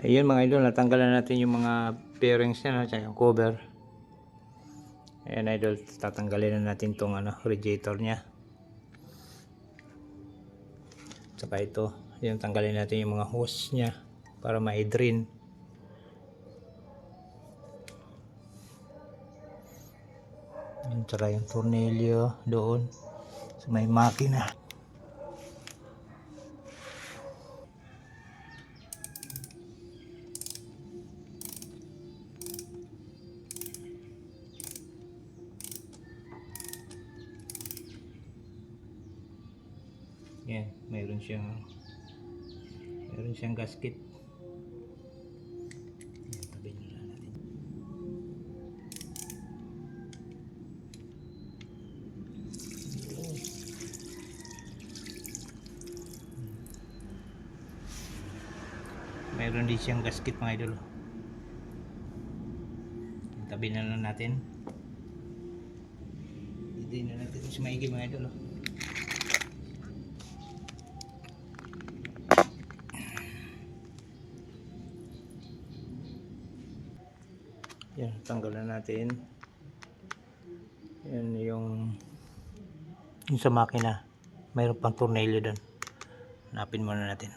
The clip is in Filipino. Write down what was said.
Ayun mga idol, natanggalan natin yung mga bearings niya, tsaka yung cover. Ayan idol, tatanggalin na natin tong ano, radiator niya. Tsaka ito, yung tanggalin natin yung mga hose niya para ma-drain. Tsaka yung tornilyo doon sa may makina. Yan, mayroon siyang mayroon siyang gasket. Yan, na natin. Mayroon din siyang gasket mga idol. Tabi na lang natin. Hindi na natin sa maigi mga idol. oh. Yan, tanggalan natin. Yan yung yung sa makina. Mayroon pang tornilyo doon. Hanapin muna natin.